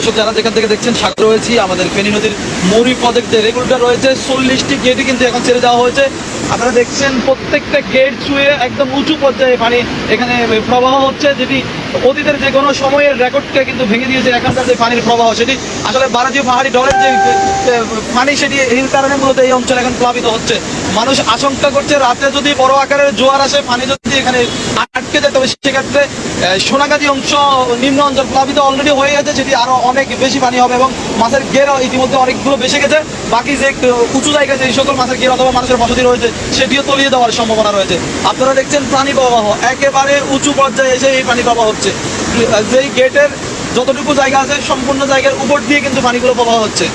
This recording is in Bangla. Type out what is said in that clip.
দর্শক যারা যেখান থেকে দেখছেন সাথে রয়েছি আমাদের ফেনী নদীর মৌরি প্রজেক্ট রেগুলার রয়েছে, চল্লিশটি গেটই কিন্তু এখন ছেড়ে দেওয়া হয়েছে। আপনারা দেখছেন, প্রত্যেকটা গেট ছুঁয়ে একদম উঁচু পর্যায়ে পানি এখানে প্রবাহ হচ্ছে, যেটি অতীতের যে কোনো সময়ের রেকর্ডকে কিন্তু ভেঙে দিয়েছে এখানকার যে পানির প্রবাহ সেটি। আসলে ভারতীয় পাহাড়ি ডলের যে পানি সেটি এই কারণে মূলত এই অঞ্চল এখন প্লাবিত হচ্ছে। মানুষ আশঙ্কা করছে রাতে যদি বড় আকারের জোয়ার আসে, পানি যদি এখানে আটকে যায়, তবে সেক্ষেত্রে সোনাগাজী অংশ নিম্ন অঞ্চল প্লাবিত অলরেডি হয়ে গেছে যেটি আরও অনেক বেশি পানি হবে এবং মাছের গেরও ইতিমধ্যে অনেকগুলো বেশি গেছে। বাকি যে উঁচু জায়গায় যে সকল মাছের গের অথবা মানুষের বসতি রয়েছে, সেটিও তলিয়ে দেওয়ার সম্ভাবনা রয়েছে। আপনারা দেখছেন পানি প্রবাহ। একেবারে উঁচু পর্যায়ে এসে এই পানি প্রবাহ হচ্ছে। যেই গেটের যতটুকু জায়গা আছে সম্পূর্ণ জায়গার উপর দিয়ে কিন্তু পানিগুলো প্রবাহ হচ্ছে।